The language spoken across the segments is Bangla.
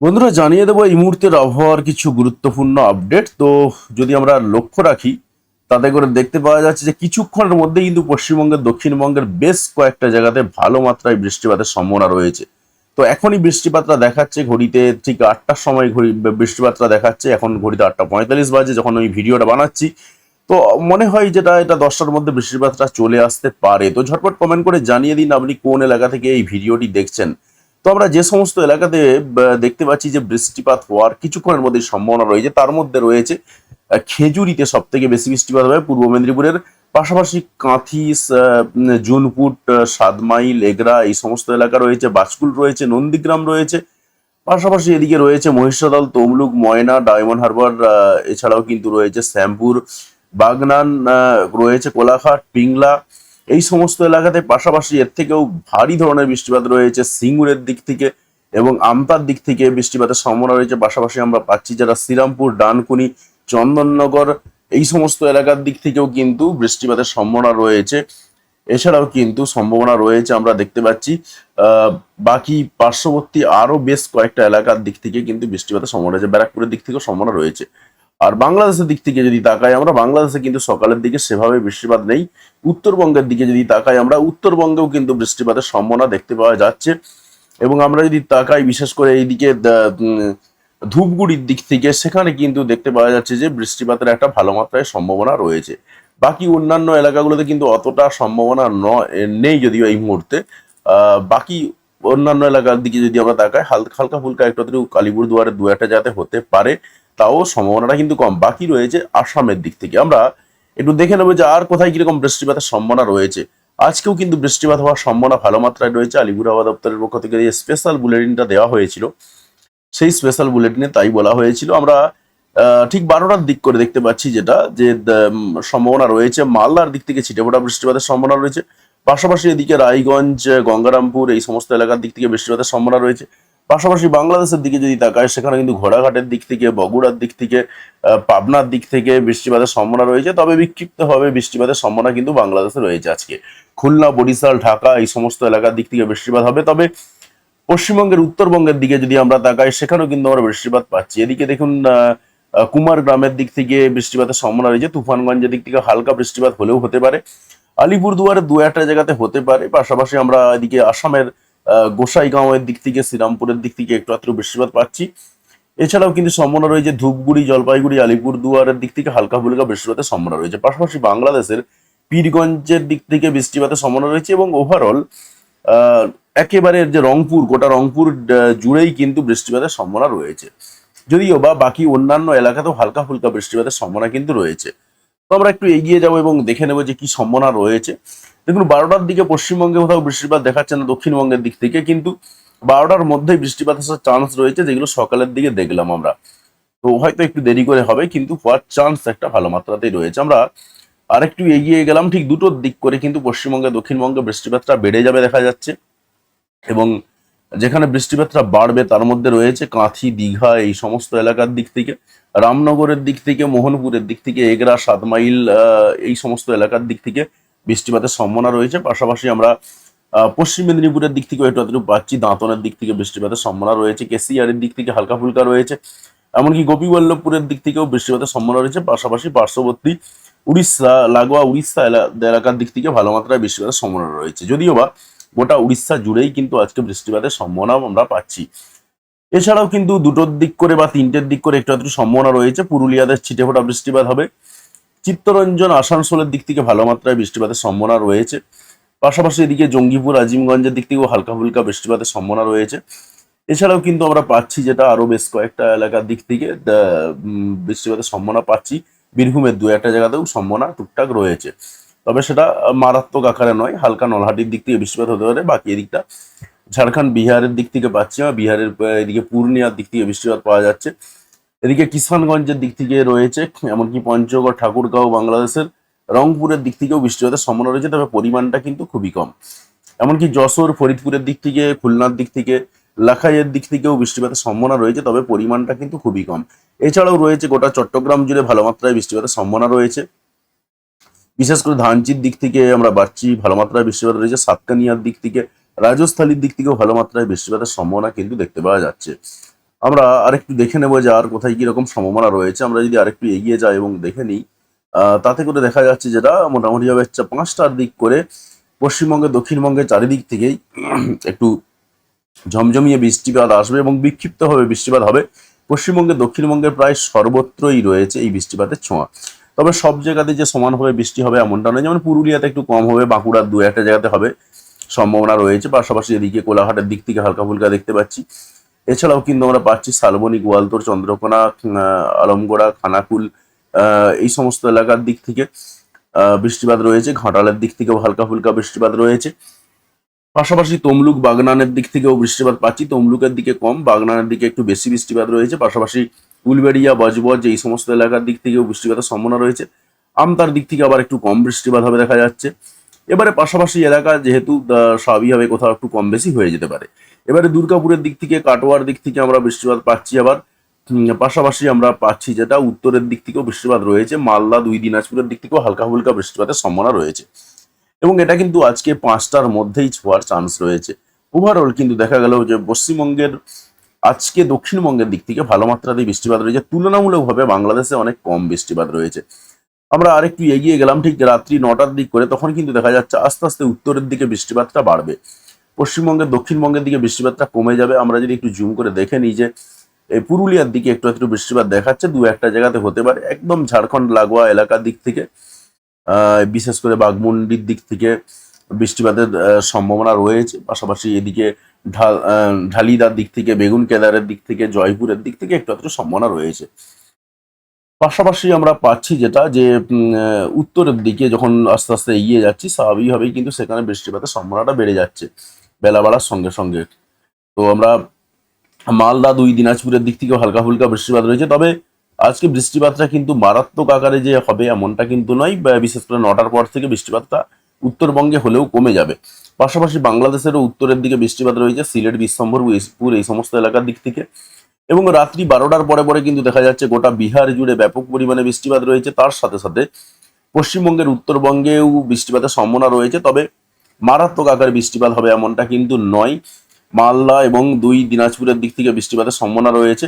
বন্ধুরা, জানিয়ে দেবো এই মুহূর্তের আবহাওয়ার কিছু গুরুত্বপূর্ণ আপডেট। তো যদি আমরা লক্ষ্য রাখি, তাতে করে দেখতে পাওয়া যাচ্ছে যে কিছুক্ষণের মধ্যে কিন্তু পশ্চিমবঙ্গের, দক্ষিণবঙ্গের বেশ কয়েকটা জায়গাতে ভালো মাত্রায় বৃষ্টিপাতের সম্ভাবনা রয়েছে। তো এখনই বৃষ্টিপাতটা দেখাচ্ছে ঘড়িতে, ঠিক আটটার সময় ঘড়ি, বৃষ্টিপাতটা দেখাচ্ছে, এখন ঘড়িতে আটটা পঁয়তাল্লিশ বাজে যখন আমি ভিডিওটা বানাচ্ছি। তো মনে হয় যেটা, এটা দশটার মধ্যে বৃষ্টিপাতটা চলে আসতে পারে। তো ঝটপট কমেন্ট করে জানিয়ে দিন আপনি কোন এলাকা থেকে এই ভিডিওটি দেখছেন। তো আমরা যে সমস্ত এলাকাতে দেখতে পাচ্ছি যে বৃষ্টিপাত হওয়ার কিছুক্ষণের মধ্যে সম্ভাবনা রয়েছে। তার মধ্যে রয়েছে খেজুরিতে সব থেকে বেশি বৃষ্টিপাত হবে পূর্ব মেদিনীপুরের। পাশাপাশি কাঁথি জুনপুট সাতমাইল, এগরা এই সমস্ত এলাকা রয়েছে। বাজকুল রয়েছে, নন্দীগ্রাম রয়েছে। পাশাপাশি এদিকে রয়েছে মহিষাদল তমলুক, ময়না, ডায়মন্ড হারবার এছাড়াও কিন্তু রয়েছে শ্যামপুর, বাগনান রয়েছে কোলাঘাট, পিংলা এই সমস্ত এলাকাতে পাশাপাশি এর থেকেও ভারী ধরনের বৃষ্টিপাত রয়েছে। সিঙ্গুরের দিক থেকে এবং আমতার দিক থেকে বৃষ্টিপাতের সম্ভাবনা রয়েছে। পাশাপাশি আমরা পাচ্ছি যারা শ্রীরামপুর, ডানকুনি, চন্দননগর এই সমস্ত এলাকার দিক থেকেও কিন্তু বৃষ্টিপাতের সম্ভাবনা রয়েছে। এছাড়াও কিন্তু সম্ভাবনা রয়েছে আমরা দেখতে পাচ্ছি বাকি পার্শ্ববর্তী আরও বেশ কয়েকটা এলাকার দিক থেকে কিন্তু বৃষ্টিপাতের সম্ভাবনা রয়েছে। ব্যারাকপুরের দিক থেকেও সম্ভাবনা রয়েছে। আর বাংলাদেশের দিক থেকে যদি তাকাই আমরা, বাংলাদেশে কিন্তু সকালের দিকে সেভাবে বৃষ্টিপাত নেই। উত্তরবঙ্গের দিকে যদি তাকাই আমরা, উত্তরবঙ্গেও কিন্তু বৃষ্টিপাতের সম্ভাবনা দেখতে পাওয়া যাচ্ছে। এবং আমরা যদি তাকাই বিশেষ করে এইদিকে ধূপগুড়ির দিক থেকে, সেখানে কিন্তু দেখতে পাওয়া যাচ্ছে যে বৃষ্টিপাতের একটা ভালো মাত্রায় সম্ভাবনা রয়েছে। বাকি অন্যান্য এলাকাগুলোতে কিন্তু অতটা সম্ভাবনা ন- নেই যদিও এই মুহূর্তে। বাকি অন্যান্য এলাকার দিকে যদি আমরা তাকাই হালকা হালকা ফুলকা একটু কালীপুর দুয়ারে দু একটা যাতে হতে পারে। তাও সম্ভাবনাটা কিন্তু কম। বাকি রয়েছে আসামের দিক থেকে। আমরা একটু দেখে নেব যে আর কোথায় কীরকম বৃষ্টিপাতের সম্ভাবনা রয়েছে। আজকেও কিন্তু বৃষ্টিপাত হওয়ার সম্ভাবনা ভালো মাত্রায় রয়েছে। আলিপুর আবহাওয়া দপ্তরের পক্ষ থেকে যে স্পেশাল বুলেটিনটা দেওয়া হয়েছিল, সেই স্পেশাল বুলেটিনে তাই বলা হয়েছিল। আমরা ঠিক বারোটার দিক করে দেখতে পাচ্ছি যেটা, যে সম্ভাবনা রয়েছে। মালদার দিক থেকে ছিটে ছিটেফোঁটা বৃষ্টিপাতের সম্ভাবনা রয়েছে। পাশাপাশি এদিকে রায়গঞ্জ, গঙ্গারামপুর এই সমস্ত এলাকার দিক থেকে বৃষ্টিপাতের সম্ভাবনা রয়েছে। পাশাপাশি বাংলাদেশের দিকে যদি তাকায়, সেখানে কিন্তু ঘোড়াঘাটের দিক থেকে, বগুড়ার দিক থেকে পাবনার দিক থেকে বৃষ্টিপাতের সম্ভাবনা রয়েছে। তবে বিক্ষিপ্তভাবে বৃষ্টিপাতের সম্ভাবনা কিন্তু বাংলাদেশে রয়েছে আজকে। খুলনা, বরিশাল, ঢাকা এই সমস্ত এলাকার দিক থেকে বৃষ্টিপাত হবে। তবে পশ্চিমবঙ্গের উত্তরবঙ্গের দিকে যদি আমরা তাকাই, সেখানেও কিন্তু আমরা বৃষ্টিপাত পাচ্ছি। এদিকে দেখুন কুমার গ্রামের দিক থেকে বৃষ্টিপাতের সম্ভাবনা রয়েছে। তুফানগঞ্জের দিক থেকে হালকা বৃষ্টিপাত হলেও হতে পারে। আলিপুর দুয়ারে দু একটা জায়গাতে হতে পারে। পাশাপাশি আমরা এদিকে আসামের গোসাইগাঁওয়ের দিক থেকে, শ্রীরামপুরের দিক থেকে একটু আত্র বৃষ্টিপাত পাচ্ছি। এছাড়াও কিন্তু সম্ভাবনা রয়েছে ধূপগুড়ি, জলপাইগুড়ি আলিপুর দুয়ারের দিক থেকে হালকা ফুলকা বৃষ্টিপাতের সম্ভাবনা রয়েছে। পাশাপাশি বাংলাদেশের পীরগঞ্জের দিক থেকে বৃষ্টিপাতের সম্ভাবনা রয়েছে এবং ওভারঅল একেবারে যে রংপুর, গোটা রংপুর জুড়েই কিন্তু বৃষ্টিপাতের সম্ভাবনা রয়েছে। যদিও বা বাকি অন্যান্য এলাকাতেও হালকা ফুলকা বৃষ্টিপাতের সম্ভাবনা কিন্তু রয়েছে। তো আমরা একটু এগিয়ে যাব এবং দেখে নেব যে কি সম্ভাবনা রয়েছে। দেখুন, বারোটার দিকে পশ্চিমবঙ্গে কোথাও বৃষ্টিপাত দেখাচ্ছে না দক্ষিণবঙ্গের দিক থেকে, কিন্তু বারোটার মধ্যেই বৃষ্টিপাত আসার চান্স রয়েছে, যেগুলো সকালের দিকে দেখলাম আমরা। তো হয়তো একটু দেরি করে হবে, কিন্তু হওয়ার চান্স একটা ভালো মাত্রাতেই রয়েছে। আমরা আরেকটু এগিয়ে গেলাম, ঠিক দুটোর দিক করে কিন্তু পশ্চিমবঙ্গে, দক্ষিণবঙ্গে বৃষ্টিপাতটা বেড়ে যাবে দেখা যাচ্ছে। এবং যেখানে বৃষ্টিপাতটা বাড়বে, তার মধ্যে রয়েছে কাঁথি, দীঘা, এই সমস্ত এলাকার দিক থেকে। রামনগরের দিক থেকে, মোহনপুরের দিক থেকে, এগরা সাত মাইল এই সমস্ত এলাকার দিক থেকে বৃষ্টিপাতের সম্ভাবনা রয়েছে। পাশাপাশি আমরা পশ্চিম মেদিনীপুরের দিক থেকে একটু আধটু পাচ্ছি। দাঁতনের দিক থেকে বৃষ্টিপাতের সম্ভাবনা রয়েছে। কেসিয়ারের দিক থেকে হালকা ফুলকা রয়েছে। এমনকি গোপীবল্লভপুরের দিক থেকেও বৃষ্টিপাতের সম্ভাবনা রয়েছে। পাশাপাশি পার্শ্ববর্তী উড়িষ্যা, লাগোয়া উড়িষ্যা এলা- এলাকার দিক থেকে ভালো মাত্রায় বৃষ্টিপাতের সম্ভাবনা রয়েছে। যদিও বা গোটা উড়িষ্যা জুড়েই কিন্তু আজকে বৃষ্টিপাতের সম্ভাবনা আমরা পাচ্ছি। এছাড়াও কিন্তু দুটোর দিক করে বা তিনটের দিক করে একটু একটু সম্ভাবনা রয়েছে। পুরুলিয়াদের ছিটেফোঁটা বৃষ্টিপাত হবে। চিত্তরঞ্জন আসানসোলের দিক থেকে ভালো মাত্রায় বৃষ্টিপাতের সম্ভাবনা রয়েছে। পাশাপাশি এদিকে জঙ্গিপুর, আজিমগঞ্জের দিক থেকেও হালকা ফুলকা বৃষ্টিপাতের সম্ভাবনা রয়েছে। এছাড়াও কিন্তু আমরা পাচ্ছি যেটা আরও বেশ কয়েকটা এলাকার দিক থেকে বৃষ্টিপাতের সম্ভাবনা পাচ্ছি। বীরভূমের দু একটা জায়গাতেও সম্ভাবনা টুকটাক রয়েছে। তবে সেটা মারাত্মক আকারে নয়, হালকা নলহাটির দিক থেকে বৃষ্টিপাত হতে পারে। বাকি এদিকটা ঝাড়খণ্ড, বিহারের দিক থেকে পাচ্ছি আমরা। বিহারের, এদিকে পূর্ণিয়ার দিক থেকে বৃষ্টিপাত পাওয়া যাচ্ছে। এদিকে কিষানগঞ্জের দিক থেকে রয়েছে, এমনকি পঞ্চগড়, ঠাকুরগাঁও, বাংলাদেশের রংপুরের দিক থেকেও বৃষ্টিপাতের সম্ভাবনা রয়েছে, তবে পরিমাণটা কিন্তু খুবই কম। এমনকি যশোর, ফরিদপুরের দিক থেকে, খুলনার দিক থেকে, লাখাইয়ের দিক থেকেও বৃষ্টিপাতের সম্ভাবনা রয়েছে, তবে পরিমাণটা কিন্তু খুবই কম। এছাড়াও রয়েছে গোটা চট্টগ্রাম জুড়ে ভালো মাত্রায় বৃষ্টিপাতের সম্ভাবনা রয়েছে। বিশেষ করে ধানচির দিক থেকে আমরা বাড়ছি, ভালো মাত্রায় বৃষ্টিপাত রয়েছে। সাতকানিয়ার দিক থেকে, রাজস্থালীর দিক থেকেও ভালো মাত্রায় বৃষ্টিপাতের সম্ভাবনা কিন্তু দেখতে পাওয়া যাচ্ছে। আমরা আরেকটু দেখে নেব যে আর কোথায় কীরকম সম্ভাবনা রয়েছে। আমরা যদি আরেকটু এগিয়ে যাই এবং দেখে নিই তাতে করে দেখা যাচ্ছে যেটা মোটামুটি হবে হচ্ছে পাঁচটার দিক করে পশ্চিমবঙ্গে, দক্ষিণবঙ্গের চারিদিক থেকেই একটু ঝমঝমিয়ে বৃষ্টিপাত আসবে এবং বিক্ষিপ্তভাবে বৃষ্টিপাত হবে। পশ্চিমবঙ্গে, দক্ষিণবঙ্গের প্রায় সর্বত্রই রয়েছে এই বৃষ্টিপাতের ছোঁয়া। তবে সব জায়গাতে যে সমানভাবে বৃষ্টি হবে এমনটা নয়, যেমন পুরুলিয়াতে একটু কম হবে, বাঁকুড়ার দু একটা জায়গাতে হবে সম্ভাবনা রয়েছে। পাশাপাশি এদিকে কোলাঘাটের দিক থেকে হালকা ফুলকা দেখতে পাচ্ছি। এছাড়াও কিন্তু আমরা পাচ্ছি শালবনী, গোয়ালতোর, চন্দ্রকোনা আলমগোড়া, খানাকুল এই সমস্ত এলাকার দিক থেকে বৃষ্টিপাত রয়েছে। ঘাটালের দিক থেকেও হালকা ফুলকা বৃষ্টিপাত রয়েছে। পাশাপাশি তমলুক বাগনানের দিক থেকেও বৃষ্টিপাত পাচ্ছি। তমলুকের দিকে কম, বাগনানের দিকে একটু বেশি বৃষ্টিপাত রয়েছে। পাশাপাশি উলবেড়িয়া, বজবজ, এই সমস্ত এলাকার দিক থেকেও বৃষ্টিপাতের সম্ভাবনা রয়েছে। আমতার দিক থেকে আবার একটু কম বৃষ্টিপাত হবে দেখা যাচ্ছে। এবারে পাশাপাশি এলাকা যেহেতু স্বাভাবিকভাবে কোথাও একটু কম বেশি হয়ে যেতে পারে। এবারে দুর্গাপুরের দিক থেকে, কাটোয়ার দিক থেকে আমরা বৃষ্টিপাত পাচ্ছি আবার। পাশাপাশি আমরা পাচ্ছি যেটা, উত্তরের দিক থেকেও বৃষ্টিপাত রয়েছে। মালদা, দুই দিনাজপুরের দিক থেকেও হালকা ফুলকা বৃষ্টিপাতের সম্ভাবনা রয়েছে। এবং এটা কিন্তু আজকে পাঁচটার মধ্যেই ছোঁয়ার চান্স রয়েছে। ওভারঅল কিন্তু দেখা গেল যে, পশ্চিমবঙ্গের, আজকে দক্ষিণবঙ্গের দিক থেকে ভালো মাত্রাতেই বৃষ্টিপাত রয়েছে। তুলনামূলকভাবে বাংলাদেশে অনেক কম বৃষ্টিপাত রয়েছে। আমরা আরেকটু এগিয়ে গেলাম ঠিক রাত্রি নটার দিক করে, তখন কিন্তু দেখা যাচ্ছে আস্তে আস্তে উত্তরের দিকে বৃষ্টিপাতটা বাড়বে। পশ্চিমবঙ্গের, দক্ষিণবঙ্গের দিকে বৃষ্টিপাতটা কমে যাবে। আমরা যদি একটু জুম করে দেখে নিই যে এই পুরুলিয়ার দিকে একটু একটু বৃষ্টিপাত দেখাচ্ছে, দু একটা জায়গাতে হতে পারে। একদম ঝাড়খণ্ড, লাগোয়া এলাকার দিক থেকে বিশেষ করে বাঘমুন্ডির দিক থেকে বৃষ্টিপাতের সম্ভাবনা রয়েছে। পাশাপাশি এদিকে ঢাল ঢালিদার দিক থেকে বেগুন কেদারের দিক থেকে, জয়পুরের দিক থেকে একটু একটু সম্ভাবনা রয়েছে। পাশাপাশি আমরা পাচ্ছি যেটা যে উত্তরের দিকে যখন আস্তে আস্তে এগিয়ে যাচ্ছি, স্বাভাবিকভাবেই কিন্তু সেখানে বৃষ্টিপাতের সম্ভাবনাটা বেড়ে যাচ্ছে, বেলা বাড়ার সঙ্গে সঙ্গে। তো আমরা মালদা, দুই দিনাজপুরের দিক থেকেও হালকা ফুলকা বৃষ্টিপাত রয়েছে, তবে আজকে বৃষ্টিপাতটা কিন্তু মারাত্মক আকারে যে হবে এমনটা কিন্তু নয় বিশেষ করে নটার পর থেকে বৃষ্টিপাতটা উত্তরবঙ্গে হলেও কমে যাবে। পাশাপাশি বাংলাদেশেরও উত্তরের দিকে বৃষ্টিপাত রয়েছে, সিলেট বিশ্বম্ভর পুর এই সমস্ত এলাকার দিক থেকে। এবং রাত্রি বারোটার পরে পরে কিন্তু দেখা যাচ্ছে গোটা বিহার জুড়ে ব্যাপক পরিমাণে বৃষ্টিপাত রয়েছে। তার সাথে সাথে পশ্চিমবঙ্গের উত্তরবঙ্গেও বৃষ্টিপাতের সম্ভাবনা রয়েছে, তবে মারাত্মক আকারে বৃষ্টিপাত হবে এমনটা কিন্তু নয়। মালদা এবং দুই দিনাজপুরের দিক থেকে বৃষ্টিপাতের সম্ভাবনা রয়েছে।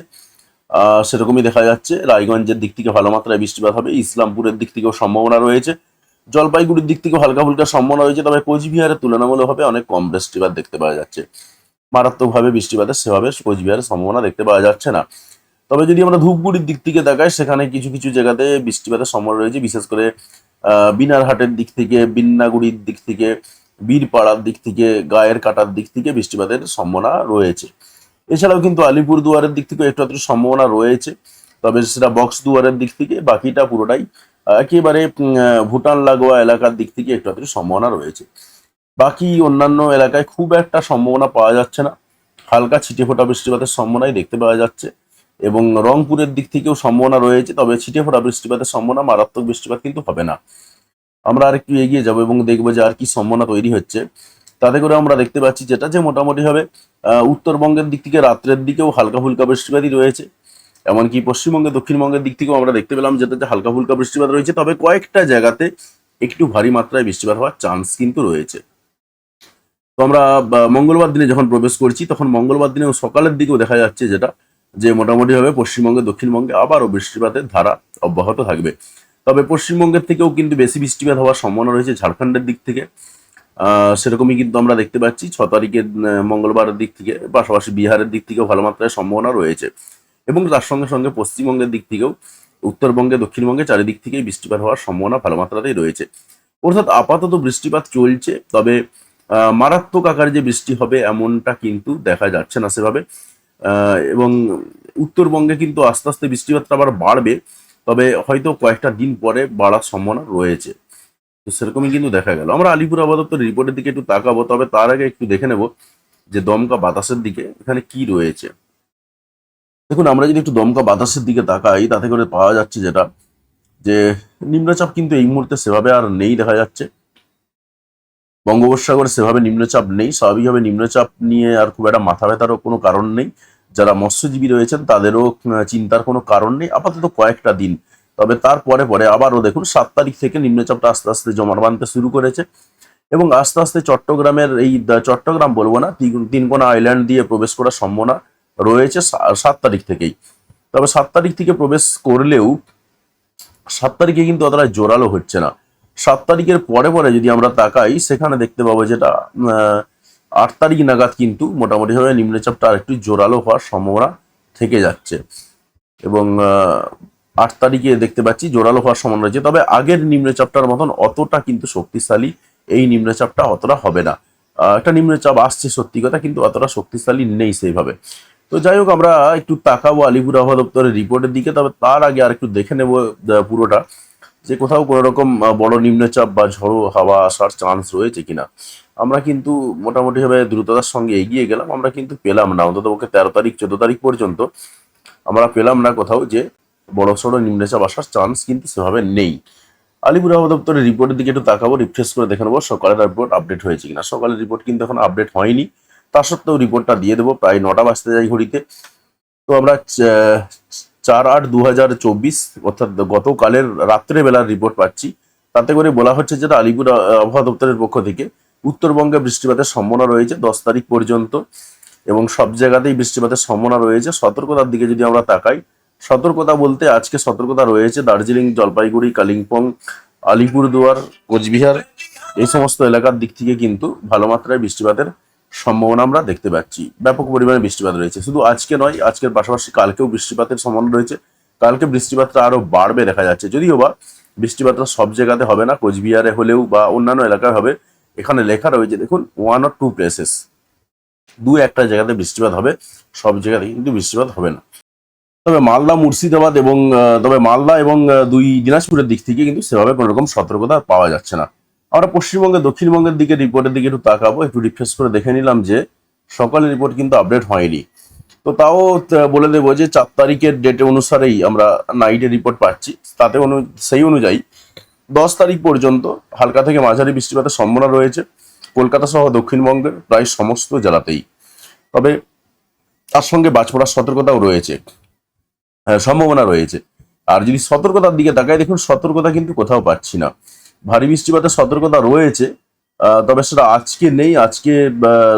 সেরকমই দেখা যাচ্ছে। রায়গঞ্জের দিক থেকে ভালো মাত্রায় বৃষ্টিপাত হবে। ইসলামপুরের দিক থেকেও সম্ভাবনা রয়েছে। জলপাইগুড়ির দিক থেকেও হালকা ফুলকা সম্ভাবনা রয়েছে, তবে কোচবিহারের তুলনামূলকভাবে অনেক কম বৃষ্টিপাত দেখতে পাওয়া যাচ্ছে। মারাত্মকভাবে বৃষ্টিপাতের সেভাবে কোচবিহারের সম্ভাবনা দেখতে পাওয়া যাচ্ছে না। তবে যদি আমরা ধূপগুড়ির দিক থেকে দেখাই, সেখানে কিছু কিছু জায়গাতে বৃষ্টিপাতের সম্ভাবনা রয়েছে। বিশেষ করে বিনারহাটের দিক থেকে, বিন্নাগুড়ির দিক থেকে, বীরপাড়ার দিক থেকে, গায়ের কাটার দিক থেকে বৃষ্টিপাতের সম্ভাবনা রয়েছে। এছাড়াও কিন্তু আলিপুর দুয়ারের দিক থেকে একটু একটু সম্ভাবনা রয়েছে। তবে সেটা বক্স দুয়ারের দিক থেকে, বাকিটা পুরোটাই একেবারে ভুটান লাগোয়া এলাকার দিক থেকে একটু একটু সম্ভাবনা রয়েছে। বাকি অন্যান্য এলাকায় খুব একটা সম্ভাবনা পাওয়া যাচ্ছে না। হালকা ছিটে ফোটা বৃষ্টিপাতের সম্ভাবনাই দেখতে পাওয়া যাচ্ছে এবং রংপুরের দিক থেকেও সম্ভাবনা রয়েছে, তবে ছিটে ফোটা বৃষ্টিপাতের সম্ভাবনা মারাত্মক বৃষ্টিপাত কিন্তু হবে না। আমরা আর একটু এগিয়ে যাব এবং দেখব যে আর কি সম্ভাবনা তৈরি হচ্ছে। তাতে করে আমরা দেখতে পাচ্ছি যেটা যে মোটামুটি হবে উত্তরবঙ্গের দিক থেকে রাত্রের দিকেও হালকা ফুলকা বৃষ্টিপাতই রয়েছে। এমনকি পশ্চিমবঙ্গে, দক্ষিণবঙ্গের দিক থেকেও আমরা দেখতে পেলাম যেটাতে হালকা ফুলকা বৃষ্টিপাত রয়েছে, তবে কয়েকটা জায়গাতে একটু ভারী মাত্রায় বৃষ্টিপাত হওয়ার চান্স কিন্তু রয়েছে। আমরা মঙ্গলবার দিনে যখন প্রবেশ করছি, তখন মঙ্গলবার দিনে সকালের দিকেও দেখা যাচ্ছে যেটা, যে মোটামুটি ভাবে পশ্চিমবঙ্গে, দক্ষিণবঙ্গে আবারও বৃষ্টিপাতের ধারা অব্যাহত থাকবে। তবে পশ্চিমবঙ্গের থেকেও কিন্তু বেশি বৃষ্টিপাত হওয়ার সম্ভাবনা রয়েছে ঝাড়খণ্ডের দিক থেকে। সেরকমই কিন্তু আমরা দেখতে পাচ্ছি, ছ তারিখের মঙ্গলবারের দিক থেকে, পাশাপাশি বিহারের দিক থেকেও ভালো মাত্রায় সম্ভাবনা রয়েছে। এবং তার সঙ্গে সঙ্গে পশ্চিমবঙ্গের দিক থেকেও, উত্তরবঙ্গে, দক্ষিণবঙ্গে চারিদিক থেকেই বৃষ্টিপাত হওয়ার সম্ভাবনা ভালো মাত্রাতেই রয়েছে। অর্থাৎ আপাতত বৃষ্টিপাত চলছে, তবে মারাত্মক আকারে যে বৃষ্টি হবে এমনটা কিন্তু দেখা যাচ্ছে না সেভাবে। এবং উত্তরবঙ্গে কিন্তু আস্তে আস্তে বৃষ্টিপাতটা আবার বাড়বে, তবে হয়তো কয়েকটা দিন পরে বাড়ার সম্ভাবনা রয়েছে। তো সেরকমই কিন্তু দেখা গেল। আমরা আলিপুর আপাতত রিপোর্টের দিকে একটু তাকাবো, তবে তার আগে একটু দেখে নেব যে দমকা বাতাসের দিকে এখানে কি রয়েছে। দেখুন, আমরা যদি একটু দমকা বাতাসের দিকে তাকাই, তাতে করে পাওয়া যাচ্ছে যেটা, যে নিম্নচাপ কিন্তু এই মুহূর্তে সেভাবে আর নেই দেখা যাচ্ছে। বঙ্গোপসাগরে সেভাবে নিম্নচাপ নেই। স্বাভাবিকভাবে নিম্নচাপ নিয়ে আর খুব একটা মাথা ব্যথারও কোনো কারণ নেই। যারা মৎস্যজীবী রয়েছেন, তাদেরও চিন্তার কোনো কারণ নেই। আপাতত কয়েকটা দিন। তবে তারপরে পরে আবারও দেখুন, সাত তারিখ থেকে নিম্নচাপটা আস্তে আস্তে জমাট বাঁধতে শুরু করেছে। এবং আস্তে আস্তে চট্টগ্রামের এই চট্টগ্রাম বলব না, তিন- তিনকোনা আইল্যান্ড দিয়ে প্রবেশ করার সম্ভাবনা রয়েছে সাত তারিখ থেকেই। তবে সাত তারিখ থেকে প্রবেশ করলেও সাত তারিখে কিন্তু অতটা জোরালো হচ্ছে না। সাত তারিখের পরে পরে যদি আমরা তাকাই, সেখানে দেখতে পাবো যেটা আট তারিখ নাগাদ কিন্তু মোটামুটিভাবে নিম্নচাপটা আর একটু জোরালো হওয়ার সম্ভাবনা থেকে যাচ্ছে। এবং আট তারিখে দেখতে পাচ্ছি জোরালো হওয়ার সম্ভাবনা রয়েছে। তবে আগের নিম্নচাপটার মতন অতটা কিন্তু শক্তিশালী এই নিম্নচাপটা অতটা হবে না। একটা নিম্নচাপ আসছে সত্যি কথা, কিন্তু অতটা শক্তিশালী নেই সেইভাবে। তো যাই হোক, আমরা একটু তাকাবো আলিপুর আবহাওয়া দপ্তরের রিপোর্টের দিকে, তবে তার আগে আর একটু দেখে নেব পুরোটা। যে কোথাও কোনো রকম বড় নিম্নচাপ বা ঝড়ো হাওয়া আসার চান্স রয়েছে কিনা। আমরা কিন্তু মোটামুটিভাবে দ্রুততার সঙ্গে এগিয়ে গেলাম, আমরা কিন্তু পেলাম না। অন্তত পক্ষে তেরো তারিখ, চোদ্দ তারিখ পর্যন্ত আমরা পেলাম না কোথাও যে বড় সড়ো নিম্নচাপ আসার চান্স কিন্তু সেভাবে নেই। আলিপুর আবহাওয়া দপ্তরের রিপোর্টের দিকে একটু তাকাবো রিফ্রেশ করে দেখে নেব সকালের রিপোর্ট আপডেট হয়েছে কিনা। সকালের রিপোর্ট কিন্তু এখন আপডেট হয়নি। তা সত্ত্বেও রিপোর্টটা দিয়ে দেবো, প্রায় নটা বাজতে যাই ঘড়িতে। তো আমরা চার আট দু হাজার চব্বিশ, অর্থাৎ গতকালের রাত্রেবেলার রিপোর্ট পাচ্ছি। তাতে করে বলা হচ্ছে যে আলিপুর আবহাওয়া দপ্তরের পক্ষ থেকে উত্তরবঙ্গে বৃষ্টিপাতের সম্ভাবনা রয়েছে দশ তারিখ পর্যন্ত এবং সব জায়গাতেই বৃষ্টিপাতের সম্ভাবনা রয়েছে। সতর্কতার দিকে যদি আমরা তাকাই, সতর্কতা বলতে আজকে সতর্কতা রয়েছে দার্জিলিং, জলপাইগুড়ি, কালিম্পং, আলিপুরদুয়ার, কোচবিহার, এই সমস্ত এলাকার দিক থেকে কিন্তু ভালো মাত্রায় বৃষ্টিপাতের সম্ভাবনা আমরা দেখতে পাচ্ছি। ব্যাপক পরিমাণে বৃষ্টিপাত রয়েছে। শুধু আজকে নয়, আজকের পাশাপাশি কালকেও বৃষ্টিপাতের সম্ভাবনা রয়েছে। কালকে বৃষ্টিপাতটা আরও বাড়বে দেখা যাচ্ছে। যদিও বা বৃষ্টিপাতটা সব জায়গাতে হবে না, কোচবিহারে হলেও বা অন্যান্য এলাকায় হবে। এখানে লেখা রয়েছে, দেখুন ওয়ান অর টু প্লেসেস দু একটা জায়গাতে বৃষ্টিপাত হবে, সব জায়গাতে কিন্তু বৃষ্টিপাত হবে না। তবে মালদা, মুর্শিদাবাদ এবং তবে মালদা এবং দুই দিনাজপুরের দিক থেকে কিন্তু সেভাবে কোনো রকম সতর্কতা পাওয়া যাচ্ছে না। আমরা পশ্চিমবঙ্গে দক্ষিণবঙ্গের দিকে রিপোর্টের দিকে একটু তাকাবো একটু রিফ্রেশ করে দেখে নিলাম যে সকালের রিপোর্ট কিন্তু আপডেট হয়নি। তো তাও বলে দেবো যে চার তারিখের ডেট অনুসারেই আমরা নাইটের রিপোর্ট পাচ্ছি। তাতে অনু সেই অনুযায়ী দশ তারিখ পর্যন্ত হালকা থেকে মাঝারি বৃষ্টিপাতের সম্ভাবনা রয়েছে। কলকাতা সহ দক্ষিণবঙ্গের প্রায় সমস্ত জেলাতেই। তবে তার সঙ্গে বাজ পড়ার সতর্কতাও রয়েছে। হ্যাঁ, সম্ভাবনা রয়েছে। আর যদি সতর্কতার দিকে তাকাই দেখুন সতর্কতা কিন্তু কোথাও পাচ্ছি না। ভারী বৃষ্টিপাতের সতর্কতা রয়েছে তবে সেটা আজকে নেই, আজকে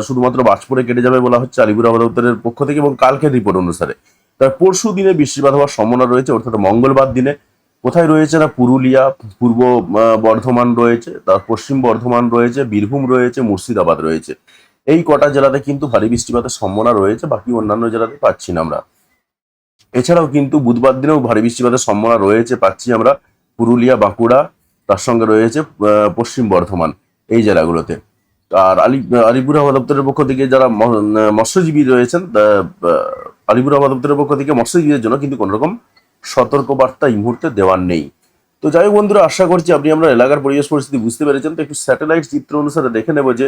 শুধুমাত্র বাজ পড়ে কেটে যাবে বলা হচ্ছে আলিপুর আবহাওয়া দপ্তরের পক্ষ থেকে এবং কালকে রিপোর্ট অনুসারে। তবে পরশু দিনে বৃষ্টিপাত হওয়ার সম্ভাবনা রয়েছে, অর্থাৎ মঙ্গলবার দিনে। কোথায় রয়েছে না? পুরুলিয়া, পূর্ব বর্ধমান রয়েছে, তার পশ্চিম বর্ধমান রয়েছে, বীরভূম রয়েছে, মুর্শিদাবাদ রয়েছে। এই কটা জেলাতে কিন্তু ভারী বৃষ্টিপাতের সম্ভাবনা রয়েছে, বাকি অন্যান্য জেলাতে পাচ্ছি না আমরা। এছাড়াও কিন্তু বুধবার দিনেও ভারী বৃষ্টিপাতের সম্ভাবনা রয়েছে, পাচ্ছি আমরা পুরুলিয়া, বাঁকুড়া তার সঙ্গে রয়েছে পশ্চিম বর্ধমান এই জেলাগুলোতে। আর আলি, আলিপুর আবহাওয়া দপ্তরের পক্ষ থেকে যারা মৎস্যজীবী রয়েছেন আলিপুর আবহাওয়া দপ্তরের পক্ষ থেকে মৎস্যজীবীদের জন্য কিন্তু কোনো রকম সতর্কবার্তা এই মুহূর্তে দেওয়ার নেই। তো যাই হোক বন্ধুরা, আশা করছি আপনি আমরা এলাকার পরিবেশ পরিস্থিতি বুঝতে পেরেছেন। তো একটু স্যাটেলাইট চিত্র অনুসারে দেখে নেব যে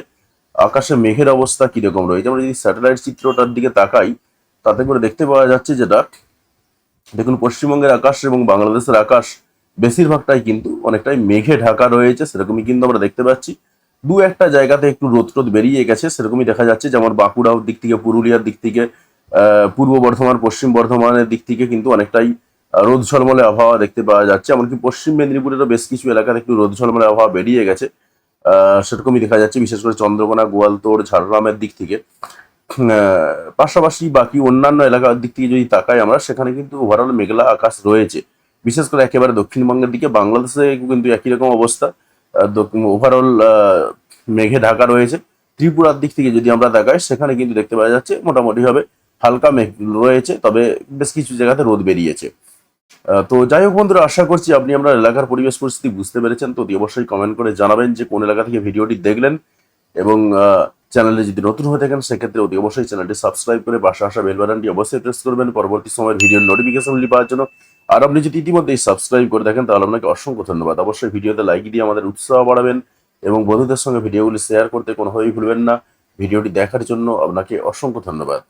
আকাশে মেঘের অবস্থা কীরকম রয়েছে। আমরা যদি স্যাটেলাইট চিত্রটার দিকে তাকাই, তাতে করে দেখতে পাওয়া যাচ্ছে যেটা দেখুন পশ্চিমবঙ্গের আকাশ এবং বাংলাদেশের আকাশ বেশিরভাগটাই কিন্তু অনেকটাই মেঘে ঢাকা রয়েছে, সেরকমই কিন্তু আমরা দেখতে পাচ্ছি। দু একটা জায়গাতে একটু রোদ টোদ বেরিয়ে গেছে, সেরকমই দেখা যাচ্ছে যেমন বাঁকুড়ার দিক থেকে, পুরুলিয়ার দিক থেকে পূর্ব বর্ধমান, পশ্চিম বর্ধমানের দিক থেকে কিন্তু অনেকটাই রোদ ঝলমলে আবহাওয়া দেখতে পাওয়া যাচ্ছে। এমনকি পশ্চিম মেদিনীপুরেরও বেশ কিছু এলাকাতে একটু রোদ ঝলমলে আবহাওয়া বেরিয়ে গেছে। সেরকমই দেখা যাচ্ছে, বিশেষ করে চন্দ্রকোনা, গোয়ালতোড়, ঝাড়গ্রামের দিক থেকে। পাশাপাশি বাকি অন্যান্য এলাকার দিক থেকে যদি তাকাই আমরা, সেখানে কিন্তু ওভারঅল মেঘলা আকাশ রয়েছে। বিশেষ করে একেবারে দক্ষিণবঙ্গের দিকে, বাংলাদেশে কিন্তু একই রকম অবস্থা। ওভারঅল মেঘে ঢাকা রয়েছে। ত্রিপুরার দিক থেকে যদি আমরা তাকাই, সেখানে কিন্তু দেখতে পাওয়া যাচ্ছে মোটামুটি ভাবে হালকা মেঘ রয়েছে, তবে বেশ কিছু জায়গাতে রোদ বেরিয়েছে। তো যাই হোক বন্ধুরা, আশা করছি আপনি আমরা এলাকার পরিবেশ পরিস্থিতি বুঝতে পেরেছেন। তো অবশ্যই কমেন্ট করে জানাবেন যে কোন এলাকা থেকে ভিডিওটি দেখলেন এবং চ্যানেলে যদি নতুন হয়ে থাকেন, সেক্ষেত্রে অতি অবশ্যই চ্যানেলটি সাবস্ক্রাইব করে পাশে আসা বেল বাটনটি অবশ্যই প্রেস করবেন। পরবর্তী সময়ের ভিডিওর নোটিফিকেশনগুলি পাওয়ার জন্য। আর আপনি যদি ইতিমধ্যেই সাবস্ক্রাইব করে দেখেন তাহলে আপনাকে অসংখ্য ধন্যবাদ। অবশ্যই ভিডিওতে লাইক দিয়ে আমাদের উৎসাহ বাড়াবেন এবং বন্ধুদের সঙ্গে ভিডিওগুলি শেয়ার করতে কোনোভাবেই ভুলবেন না। ভিডিওটি দেখার জন্য আপনাকে অসংখ্য ধন্যবাদ।